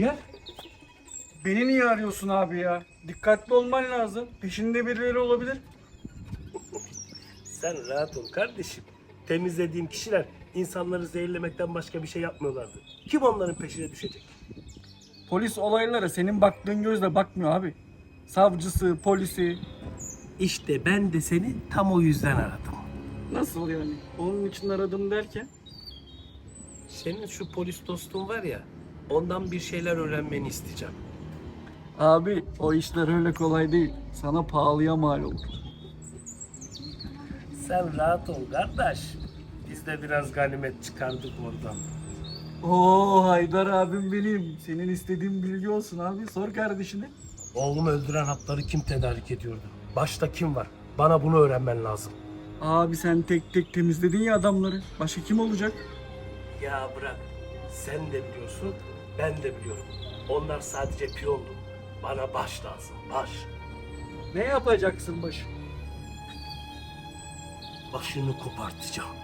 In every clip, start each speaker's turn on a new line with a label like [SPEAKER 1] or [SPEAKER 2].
[SPEAKER 1] Ciğer? Beni niye arıyorsun abi ya? Dikkatli olman lazım. Peşinde birileri olabilir.
[SPEAKER 2] Sen rahat ol kardeşim. Temizlediğim kişiler insanları zehirlemekten başka bir şey yapmıyorlardı. Kim onların peşine düşecek?
[SPEAKER 1] Polis olaylara senin baktığın gözle bakmıyor abi. Savcısı, polisi.
[SPEAKER 2] İşte ben de seni tam o yüzden aradım.
[SPEAKER 1] Nasıl yani? Onun için aradım derken?
[SPEAKER 2] Senin şu polis dostun var ya, ondan bir şeyler öğrenmeni isteyeceğim.
[SPEAKER 1] Abi o işler öyle kolay değil. Sana pahalıya mal olur.
[SPEAKER 2] Sen rahat ol kardeş. Biz de biraz ganimet çıkardık oradan.
[SPEAKER 1] Oo Haydar abim benim. Senin istediğin bilgi olsun abi. Sor kardeşine.
[SPEAKER 2] Oğlumu öldüren hapları kim tedarik ediyordu? Başta kim var? Bana bunu öğrenmen lazım.
[SPEAKER 1] Abi sen tek tek temizledin ya adamları. Başka kim olacak?
[SPEAKER 2] Ya bırak. Sen de biliyorsun, ben de biliyorum. Onlar sadece piyondu. Bana baş lazım, baş.
[SPEAKER 1] Ne yapacaksın başı?
[SPEAKER 2] Başını kopartacağım.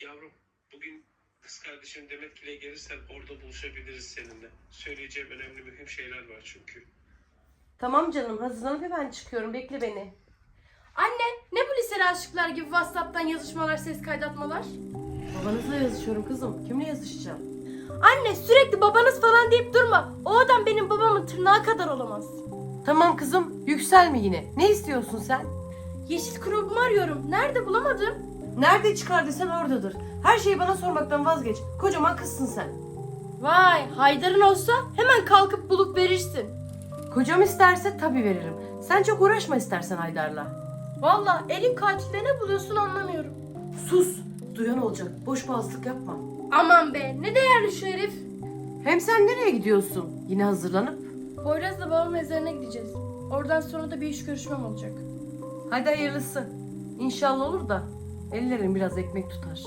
[SPEAKER 2] Yavrum, bugün kız kardeşim Demetgil'e gelirsen orada buluşabiliriz seninle. Söyleyeceğim önemli mühim şeyler var çünkü.
[SPEAKER 3] Tamam canım hazırlanıp hemen çıkıyorum bekle beni.
[SPEAKER 4] Anne ne bu liseli aşıklar gibi Whatsapp'tan yazışmalar, ses kaydetmalar?
[SPEAKER 3] Babanızla yazışıyorum kızım. Kimle yazışacağım?
[SPEAKER 4] Anne sürekli babanız falan deyip durma. O adam benim babamın tırnağı kadar olamaz.
[SPEAKER 3] Tamam kızım yükselme yine. Ne istiyorsun sen?
[SPEAKER 4] Yeşil grubumu arıyorum. Nerede bulamadım.
[SPEAKER 3] Nerede çıkardıysan oradadır. Her şeyi bana sormaktan vazgeç. Kocaman kızsın sen.
[SPEAKER 4] Vay Haydar'ın olsa hemen kalkıp bulup verirsin.
[SPEAKER 3] Kocam isterse tabii veririm. Sen çok uğraşma istersen Haydar'la.
[SPEAKER 4] Valla elin katilde ne buluyorsun anlamıyorum.
[SPEAKER 3] Sus. Duyan olacak. Boş boğazlık yapma.
[SPEAKER 4] Aman be ne değerli şu herif.
[SPEAKER 3] Hem sen nereye gidiyorsun? Yine hazırlanıp.
[SPEAKER 4] Poyraz'la babam mezarına gideceğiz. Oradan sonra da bir iş görüşmem olacak.
[SPEAKER 3] Hadi hayırlısı. İnşallah olur da ellerin biraz ekmek tutar.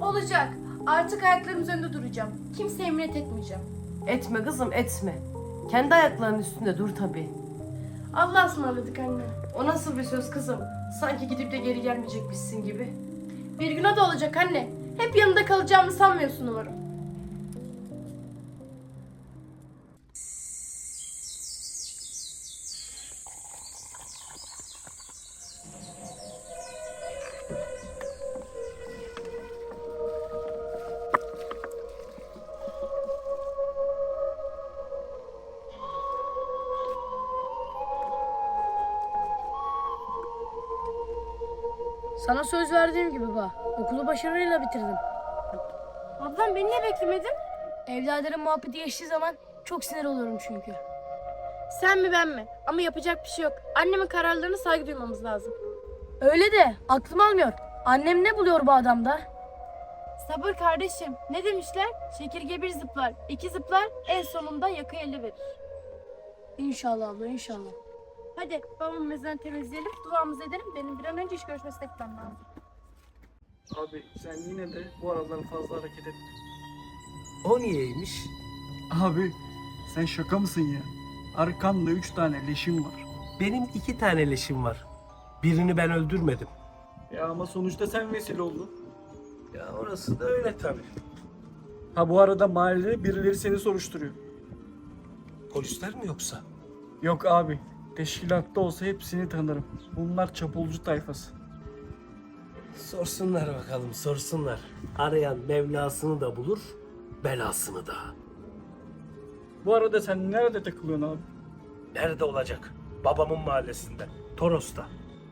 [SPEAKER 4] Olacak. Artık ayaklarım üzerinde duracağım. Kimseye minnet etmeyeceğim.
[SPEAKER 3] Etme kızım etme. Kendi ayaklarının üstünde dur tabii.
[SPEAKER 4] Allah'a ısmarladık anne.
[SPEAKER 3] O nasıl bir söz kızım? Sanki gidip de geri gelmeyecekmişsin gibi.
[SPEAKER 4] Bir gün o da olacak anne. Hep yanında kalacağımı sanmıyorsun umarım.
[SPEAKER 5] Sana söz verdiğim gibi baba. Okulu başarıyla bitirdim.
[SPEAKER 4] Ablam beni niye beklemedin?
[SPEAKER 5] Evladların muhabbeti geçtiği zaman çok sinir oluyorum çünkü.
[SPEAKER 4] Sen mi ben mi? Ama yapacak bir şey yok. Annemin kararlarına saygı duymamız lazım.
[SPEAKER 5] Öyle de aklım almıyor. Annem ne buluyor bu adamda?
[SPEAKER 4] Sabır kardeşim. Ne demişler? Çekirge bir zıplar, iki zıplar, en sonunda yakı elde verir.
[SPEAKER 5] İnşallah abla inşallah.
[SPEAKER 4] Hadi babamın mezarını temizleyelim, duamızı edelim. Benim bir an önce iş görüşmesine gitmem lazım.
[SPEAKER 1] Abi sen yine de bu aralar fazla hareket etme.
[SPEAKER 2] O niyeymiş?
[SPEAKER 1] Abi sen şaka mısın ya? Arkanda üç tane leşim var.
[SPEAKER 2] Benim iki tane leşim var. Birini ben öldürmedim.
[SPEAKER 1] Ya ama sonuçta sen vesile oldun.
[SPEAKER 2] Ya orası da öyle tabii.
[SPEAKER 1] Ha bu arada mahallede birileri seni soruşturuyor.
[SPEAKER 2] Polisler mi yoksa?
[SPEAKER 1] Yok abi. Teşkilatta olsa hepsini tanırım. Bunlar çapulcu tayfası.
[SPEAKER 2] Sorsunlar bakalım, sorsunlar. Arayan Mevlasını da bulur, belasını da.
[SPEAKER 1] Bu arada sen nerede takılıyorsun abi?
[SPEAKER 2] Nerede olacak? Babamın mahallesinde, Toros'ta.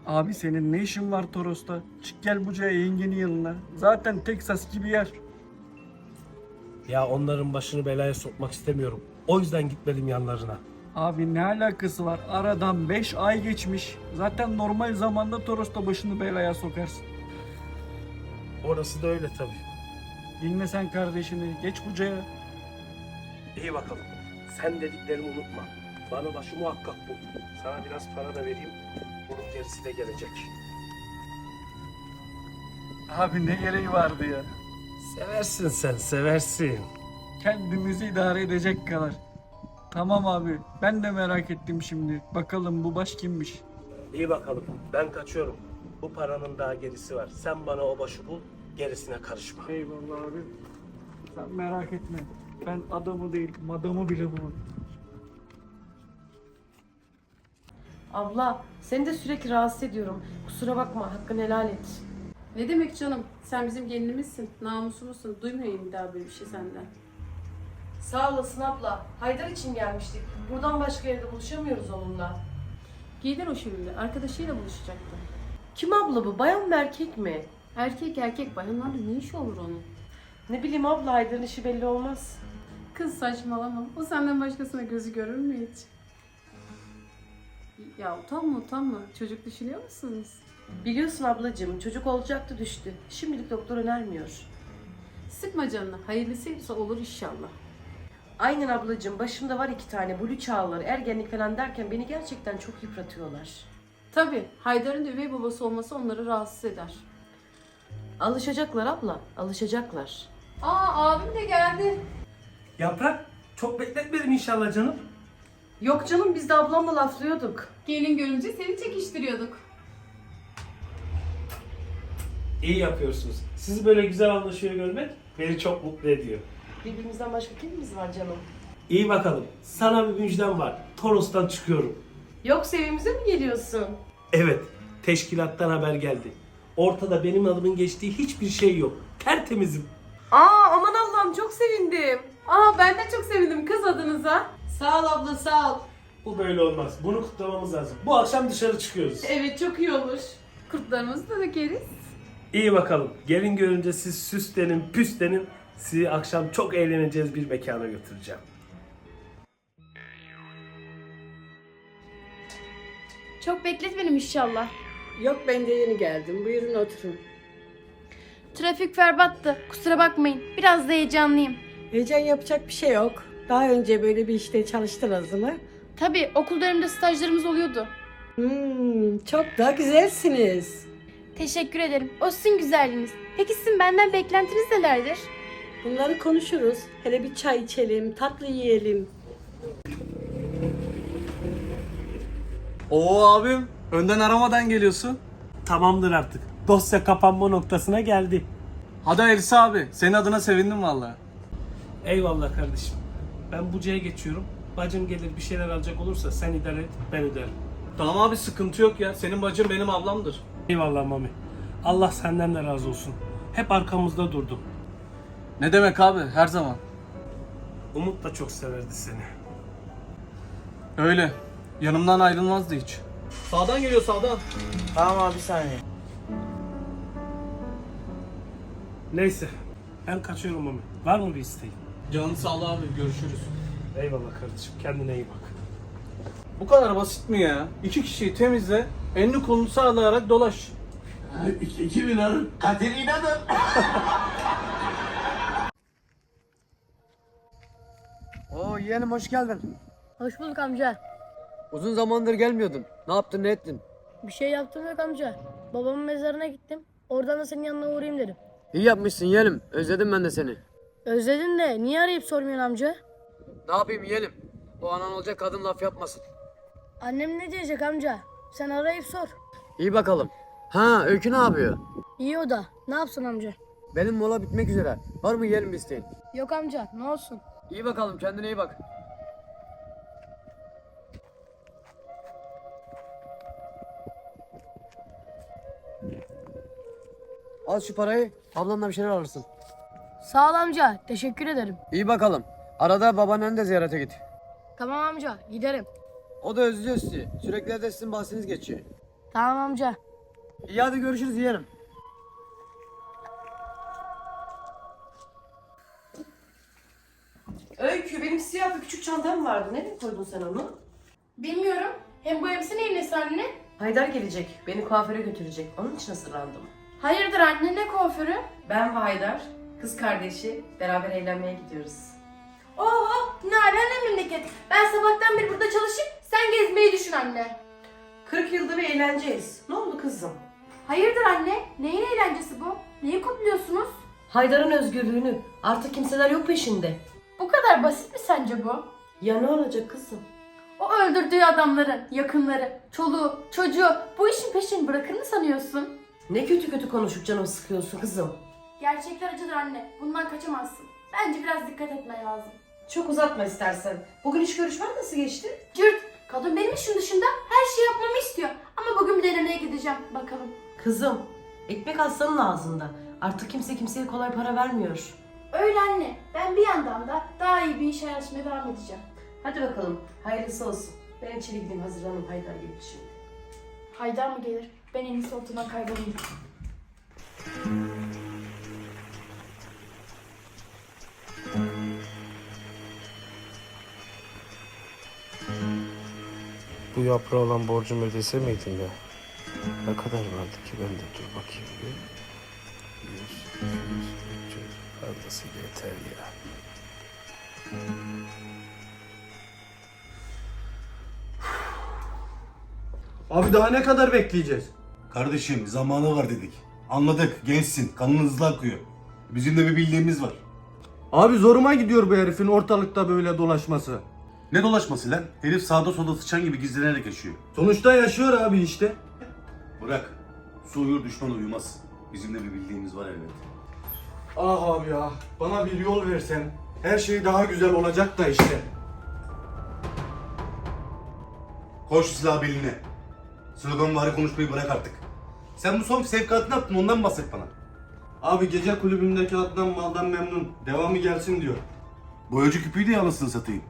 [SPEAKER 1] Abi senin ne işin var Toros'ta? Çık gel Buca'ya yengenin yanına. Zaten Teksas gibi yer.
[SPEAKER 2] Ya onların başını belaya sokmak istemiyorum. O yüzden gitmedim yanlarına.
[SPEAKER 1] Abi ne alakası var? Aradan 5 ay geçmiş. Zaten normal zamanda Toros'ta başını belaya sokarsın.
[SPEAKER 2] Orası da öyle tabii.
[SPEAKER 1] Dinle sen kardeşini. Geç Buca'ya.
[SPEAKER 2] İyi bakalım. Sen dediklerimi unutma. Bana başı muhakkak bul. Sana biraz para da vereyim. Bunun gerisi de gelecek.
[SPEAKER 1] Abi ne gereği vardı ya?
[SPEAKER 2] Seversin sen, seversin.
[SPEAKER 1] Kendimizi idare edecek kadar. Tamam abi. Ben de merak ettim şimdi. Bakalım bu baş kimmiş?
[SPEAKER 2] İyi bakalım. Ben kaçıyorum. Bu paranın daha gerisi var. Sen bana o başı bul. Gerisine karışma.
[SPEAKER 1] Eyvallah abi. Sen merak etme. Ben adamı değil, madamı bile bulurum.
[SPEAKER 3] Abla seni de sürekli rahatsız ediyorum. Kusura bakma hakkını helal et.
[SPEAKER 6] Ne demek canım? Sen bizim gelinimizsin, namusumuzsun. Duymayayım bir daha böyle bir şey senden.
[SPEAKER 3] Sağ olasın abla. Haydar için gelmiştik. Buradan başka yerde buluşamıyoruz onunla.
[SPEAKER 6] Gelir o şimdi. Arkadaşıyla buluşacaktı.
[SPEAKER 3] Kim abla bu? Bayan mı erkek mi?
[SPEAKER 6] Erkek erkek bayanlarla ne işi olur onun?
[SPEAKER 3] Ne bileyim abla Haydar'ın işi belli olmaz.
[SPEAKER 6] Kız saçmalama. O senden başkasına gözü görür mü hiç? Ya utanma utanma. Çocuk düşünüyor musunuz?
[SPEAKER 3] Biliyorsun ablacığım çocuk olacaktı düştü. Şimdilik doktor önermiyor.
[SPEAKER 6] Sıkma canını. Hayırlısıysa olur inşallah.
[SPEAKER 3] Aynen ablacığım başımda var iki tane blue çağları ergenlik falan derken beni gerçekten çok yıpratıyorlar.
[SPEAKER 6] Tabii Haydar'ın üvey babası olması onları rahatsız eder.
[SPEAKER 3] Alışacaklar abla alışacaklar.
[SPEAKER 6] Aa abim de geldi.
[SPEAKER 2] Yaprak çok bekletmedim inşallah canım.
[SPEAKER 3] Yok canım biz de ablamla laflıyorduk.
[SPEAKER 6] Gelin görünce seni çekiştiriyorduk.
[SPEAKER 2] İyi yapıyorsunuz. Sizi böyle güzel anlaşıyor görmek beni çok mutlu ediyor.
[SPEAKER 3] Birbirimizden başka kimimiz var canım?
[SPEAKER 2] İyi bakalım. Sana bir müjdem var. Toros'tan çıkıyorum.
[SPEAKER 3] Yok sevimize mi geliyorsun?
[SPEAKER 2] Evet, teşkilattan haber geldi. Ortada benim adımın geçtiği hiçbir şey yok. Tertemizim.
[SPEAKER 3] Aa aman Allah'ım çok sevindim.
[SPEAKER 6] Aa ben de çok sevindim kız adınıza.
[SPEAKER 3] Sağ ol abla sağ ol.
[SPEAKER 2] Bu böyle olmaz. Bunu kutlamamız lazım. Bu akşam dışarı çıkıyoruz.
[SPEAKER 3] Evet çok iyi olur.
[SPEAKER 6] Kurtlarımızı da dökeriz.
[SPEAKER 2] İyi bakalım. Gelin görünce siz süslenin, püslenin. Sizi akşam çok eğleneceğiz bir mekana götüreceğim.
[SPEAKER 4] Çok bekletmedim inşallah.
[SPEAKER 7] Yok ben de yeni geldim. Buyurun oturun.
[SPEAKER 4] Trafik berbattı. Kusura bakmayın. Biraz da heyecanlıyım.
[SPEAKER 7] Heyecan yapacak bir şey yok. Daha önce böyle bir işte çalıştınız mı?
[SPEAKER 4] Tabii okul döneminde stajlarımız oluyordu.
[SPEAKER 7] Hmm, çok da güzelsiniz.
[SPEAKER 4] Teşekkür ederim. O sizin güzelliğiniz. Peki sizin benden beklentiniz nelerdir?
[SPEAKER 7] Bunları konuşuruz. Hele bir çay içelim, tatlı yiyelim.
[SPEAKER 1] Oo abim, önden aramadan geliyorsun.
[SPEAKER 2] Tamamdır artık. Dosya kapanma noktasına geldi.
[SPEAKER 1] Hadi Elisa abi, senin adına sevindim vallahi.
[SPEAKER 2] Eyvallah kardeşim. Ben Buca'ya geçiyorum. Bacım gelir bir şeyler alacak olursa sen idare et, ben öderim.
[SPEAKER 1] Tamam abi sıkıntı yok ya. Senin bacın benim ablamdır.
[SPEAKER 2] Eyvallah Mami. Allah senden de razı olsun. Hep arkamızda durdun.
[SPEAKER 1] Ne demek abi her zaman.
[SPEAKER 2] Umut da çok severdi seni.
[SPEAKER 1] Öyle. Yanımdan ayrılmazdı hiç. Sağdan geliyor sağdan. Tamam abi bir saniye.
[SPEAKER 2] Neyse. Ben kaçıyorum Mami. Var mı bir isteğin?
[SPEAKER 1] Canın sağlığı abi görüşürüz.
[SPEAKER 2] Eyvallah kardeşim. Kendine iyi bak.
[SPEAKER 1] Bu kadar basit mi ya? İki kişiyi temizle, elini kolunu sağlayarak dolaş.
[SPEAKER 8] Kimin hanım? Katerina'dır.
[SPEAKER 9] Oo yeğenim hoş geldin.
[SPEAKER 5] Hoş bulduk amca.
[SPEAKER 9] Uzun zamandır gelmiyordun. Ne yaptın ne ettin?
[SPEAKER 5] Bir şey yaptım yok amca. Babamın mezarına gittim. Oradan da senin yanına uğrayayım dedim.
[SPEAKER 9] İyi yapmışsın yeğenim. Özledim ben de seni.
[SPEAKER 5] Özledin de niye arayıp sormuyorsun amca?
[SPEAKER 9] Ne yapayım yeğenim? O anan olacak kadın laf yapmasın.
[SPEAKER 5] Annem ne diyecek amca? Sen arayıp sor.
[SPEAKER 9] İyi bakalım. Ha Öykü ne yapıyor?
[SPEAKER 5] İyi o da. Ne yapsın amca?
[SPEAKER 9] Benim mola bitmek üzere. Var mı yeğenim bir isteğin?
[SPEAKER 5] Yok amca ne olsun.
[SPEAKER 9] İyi bakalım kendine iyi bak. Al şu parayı. Ablanla bir şeyler alırsın.
[SPEAKER 5] Sağ ol amca. Teşekkür ederim.
[SPEAKER 9] İyi bakalım. Arada babaanneni de ziyarete git.
[SPEAKER 5] Tamam amca giderim.
[SPEAKER 9] O da özlüyor sizi. Sürekli evde sizin bahsiniz geçiyor.
[SPEAKER 5] Tamam amca.
[SPEAKER 9] İyi hadi görüşürüz yeğenim.
[SPEAKER 3] Öykü benim siyah bir küçük çantam vardı. Nereye koydun sen onu?
[SPEAKER 4] Bilmiyorum. Hem bu elbise neyin nesi anne?
[SPEAKER 3] Haydar gelecek. Beni kuaföre götürecek. Onun için hazırlandım.
[SPEAKER 4] Hayırdır anne ne kuaförü?
[SPEAKER 3] Ben ve Haydar, kız kardeşi beraber eğlenmeye gidiyoruz.
[SPEAKER 4] Oho ne ala ne memleket. Ben sabahtan beri burada çalışayım. Sen gezmeyi düşün anne.
[SPEAKER 3] 40 yıldır eğleneceğiz. Ne oldu kızım?
[SPEAKER 4] Hayırdır anne? Neyin eğlencesi bu? Neyi kutluyorsunuz?
[SPEAKER 3] Haydar'ın özgürlüğünü. Artık kimseler yok peşinde.
[SPEAKER 4] Bu kadar basit mi sence bu?
[SPEAKER 3] Ya ne olacak kızım?
[SPEAKER 4] O öldürdüğü adamların yakınları, çoluğu, çocuğu bu işin peşini bırakır mı sanıyorsun?
[SPEAKER 3] Ne kötü kötü konuşup canımı sıkıyorsun kızım.
[SPEAKER 4] Gerçekler acıdır anne. Bundan kaçamazsın. Bence biraz dikkat etmen lazım.
[SPEAKER 3] Çok uzatma istersen. Bugün iş görüşmen nasıl geçti?
[SPEAKER 4] Cürt, kadın benim işim dışında her şeyi yapmamı istiyor. Ama bugün bir denemeye gideceğim. Bakalım.
[SPEAKER 3] Kızım, ekmek aslanın ağzında. Artık kimse kimseye kolay para vermiyor.
[SPEAKER 4] Öyle anne. Ben bir yandan da daha iyi bir iş araştırmaya devam edeceğim.
[SPEAKER 3] Hadi bakalım, hayırlısı olsun. Ben içeri gideyim hazırlanın Haydar gelir şimdi.
[SPEAKER 4] Haydar mı gelir? Ben en iyisi ortadan kaybolayım.
[SPEAKER 2] Bu yaprağa olan borcumu ödese miydim ya? Ne kadar vardı ki ben de dur bakayım bir. 100, 200, 300. Fazlası yeter ya.
[SPEAKER 10] Abi daha ne kadar bekleyeceğiz?
[SPEAKER 8] Kardeşim zamanı var dedik. Anladık gençsin kanın hızlı akıyor. Bizim de bir bildiğimiz var.
[SPEAKER 10] Abi zoruma gidiyor bu herifin ortalıkta böyle dolaşması.
[SPEAKER 8] Ne dolaşması lan? Herif sağda solda sıçan gibi gizlenerek yaşıyor.
[SPEAKER 10] Sonuçta yaşıyor abi işte.
[SPEAKER 8] Bırak. Su uyur düşman uyumaz. Bizim de bir bildiğimiz var elbet.
[SPEAKER 10] Ah abi ya bana bir yol versen her şey daha güzel olacak da işte.
[SPEAKER 8] Koş şu silahı beline. Slogan bari konuşmayı bırak artık. Sen bu son sevkiyatı ne yaptın ondan bahset bana.
[SPEAKER 10] Abi gece kulübümdeki addan maldan memnun. Devamı gelsin diyor.
[SPEAKER 8] Boyacı küpüyü de yalasını satayım.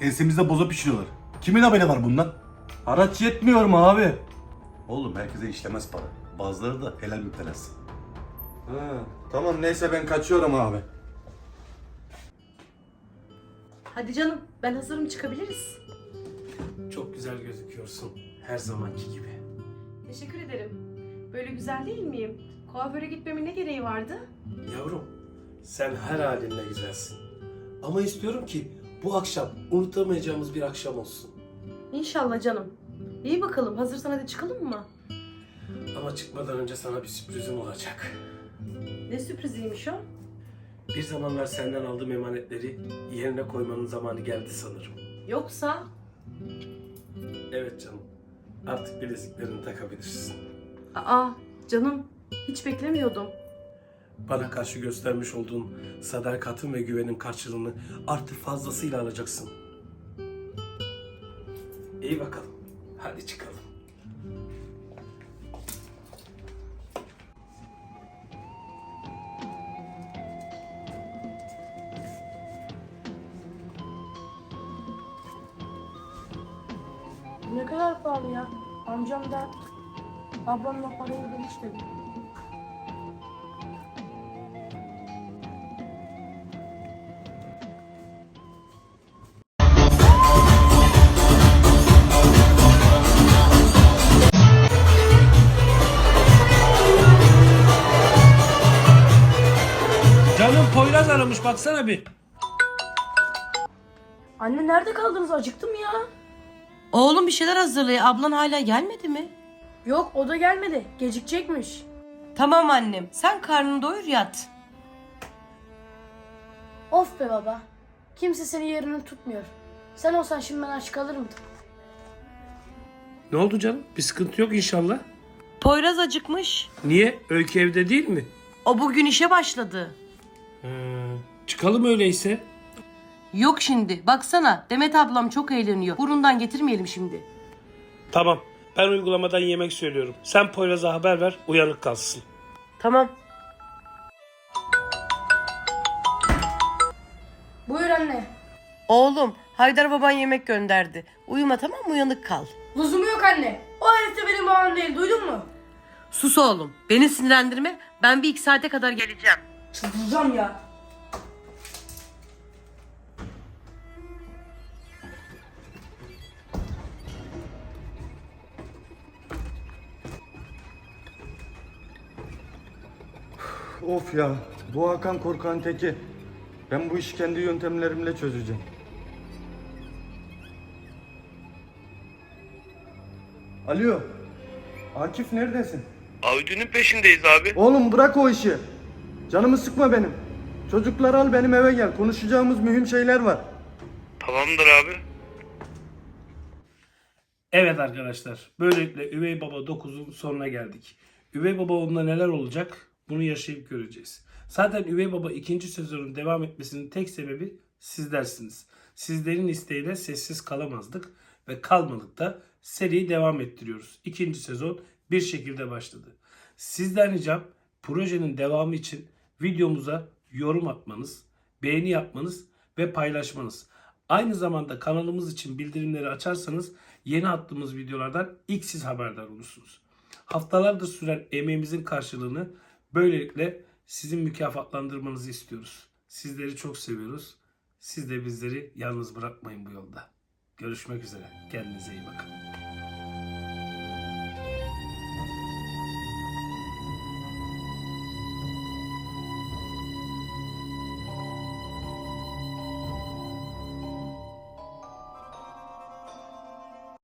[SPEAKER 8] Ensemizde boza pişiriyorlar. Kimin haberi var bundan?
[SPEAKER 10] Araç yetmiyor mu abi?
[SPEAKER 8] Oğlum herkese işlemez para. Bazıları da helal müptelası.
[SPEAKER 10] Ha, tamam neyse ben kaçıyorum abi.
[SPEAKER 3] Hadi canım, ben hazırım çıkabiliriz.
[SPEAKER 2] Çok güzel gözüküyorsun. Her zamanki gibi.
[SPEAKER 3] Teşekkür ederim. Böyle güzel değil miyim? Kuaföre gitmemin ne gereği vardı?
[SPEAKER 2] Yavrum, sen her halinle güzelsin. Ama istiyorum ki bu akşam unutamayacağımız bir akşam olsun.
[SPEAKER 3] İnşallah canım. İyi bakalım, hazırsan hadi çıkalım mı?
[SPEAKER 2] Ama çıkmadan önce sana bir sürprizim olacak.
[SPEAKER 3] Ne sürpriziymiş o?
[SPEAKER 2] Bir zamanlar senden aldığım emanetleri yerine koymanın zamanı geldi sanırım.
[SPEAKER 3] Yoksa
[SPEAKER 2] Evet canım. Artık bileziklerini takabilirsin.
[SPEAKER 3] Aa canım hiç beklemiyordum.
[SPEAKER 2] Bana karşı göstermiş olduğun sadakatin ve güvenin karşılığını artık fazlasıyla alacaksın. İyi bakalım. Hadi çıkalım.
[SPEAKER 5] Ne kadar pahalı ya. Amcam da ablamla parayı ödemiş dedi.
[SPEAKER 2] Canım Poyraz aramış baksana bir.
[SPEAKER 5] Anne nerede kaldınız? Acıktım ya.
[SPEAKER 3] Oğlum bir şeyler hazırlıyor. Ablan hala gelmedi mi?
[SPEAKER 5] Yok o da gelmedi. Gecikecekmiş.
[SPEAKER 3] Tamam annem. Sen karnını doyur yat.
[SPEAKER 4] Of be baba. Kimse senin yerini tutmuyor. Sen olsan şimdi ben aç kalır mıydım?
[SPEAKER 2] Ne oldu canım? Bir sıkıntı yok inşallah.
[SPEAKER 3] Poyraz acıkmış.
[SPEAKER 2] Niye? Öykü evde değil mi?
[SPEAKER 3] O bugün işe başladı.
[SPEAKER 2] çıkalım öyleyse.
[SPEAKER 3] Yok şimdi. Baksana Demet ablam çok eğleniyor. Burundan getirmeyelim şimdi.
[SPEAKER 2] Tamam. Ben uygulamadan yemek söylüyorum. Sen Poyraz'a haber ver, uyanık kalsın.
[SPEAKER 3] Tamam.
[SPEAKER 5] Buyur anne.
[SPEAKER 3] Oğlum Haydar baban yemek gönderdi. Uyuma tamam mı uyanık kal.
[SPEAKER 5] Lüzumu yok anne. O herif de benim babam değil duydun mu?
[SPEAKER 3] Sus oğlum. Beni sinirlendirme. Ben bir iki saate kadar geleceğim.
[SPEAKER 5] Çıldıracağım ya.
[SPEAKER 10] Of ya bu Hakan korkan teki. Ben bu işi kendi yöntemlerimle çözeceğim. Alo. Akif neredesin?
[SPEAKER 2] Avcının peşindeyiz abi.
[SPEAKER 10] Oğlum bırak o işi. Canımı sıkma benim. Çocukları al benim eve gel. Konuşacağımız mühim şeyler var.
[SPEAKER 2] Tamamdır abi. Evet arkadaşlar, böylelikle Üvey Baba 9'un sonuna geldik. Üvey Baba onda neler olacak? Bunu yaşayıp göreceğiz. Zaten Üvey Baba ikinci sezonun devam etmesinin tek sebebi sizlersiniz. Sizlerin isteğiyle sessiz kalamazdık ve kalmadık da seriyi devam ettiriyoruz. İkinci sezon bir şekilde başladı. Sizden ricam projenin devamı için videomuza yorum atmanız, beğeni yapmanız ve paylaşmanız. Aynı zamanda kanalımız için bildirimleri açarsanız yeni attığımız videolardan ilk siz haberdar olursunuz. Haftalardır süren emeğimizin karşılığını böylelikle sizin mükafatlandırmanızı istiyoruz. Sizleri çok seviyoruz. Siz de bizleri yalnız bırakmayın bu yolda. Görüşmek üzere. Kendinize iyi bakın.